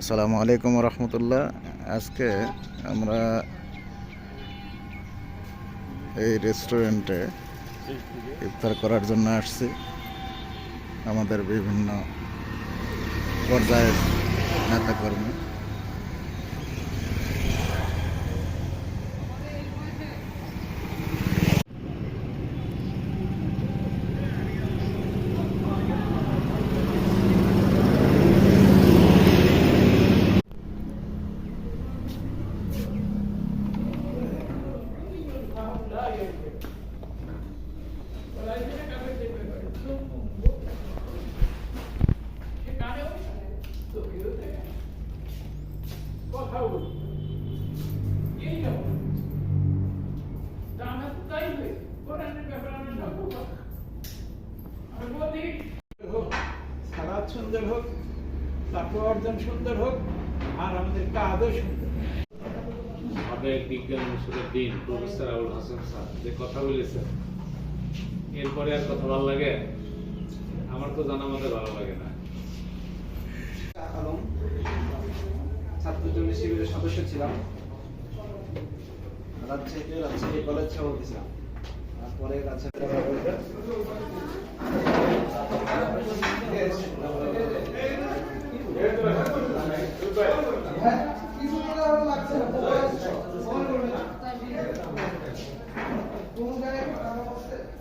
আসসালামু আলাইকুম রহমতুল্লাহ আজকে আমরা এই রেস্টুরেন্টে ইফতার করার জন্য আসছি। আমাদের বিভিন্ন পর্যায়ের নেতাকর্মী। সুন্দর হোক তারপর অর্জন সুন্দর হোক আর আমাদের কাজও সুন্দর। সাবেক বিজ্ঞান অনুষদের dean, professor Abul Hasan sir, যে কথা বলেছেন। এরপরে আর কথা ভালো লাগে? আমার তো জানা মতে ভালো লাগে না। শিবিরের সদস্য ছিলাম। রাজশাহীতে রাজশাহী কলেজ সভাপতি ছিলাম তারপরে রাজশাহী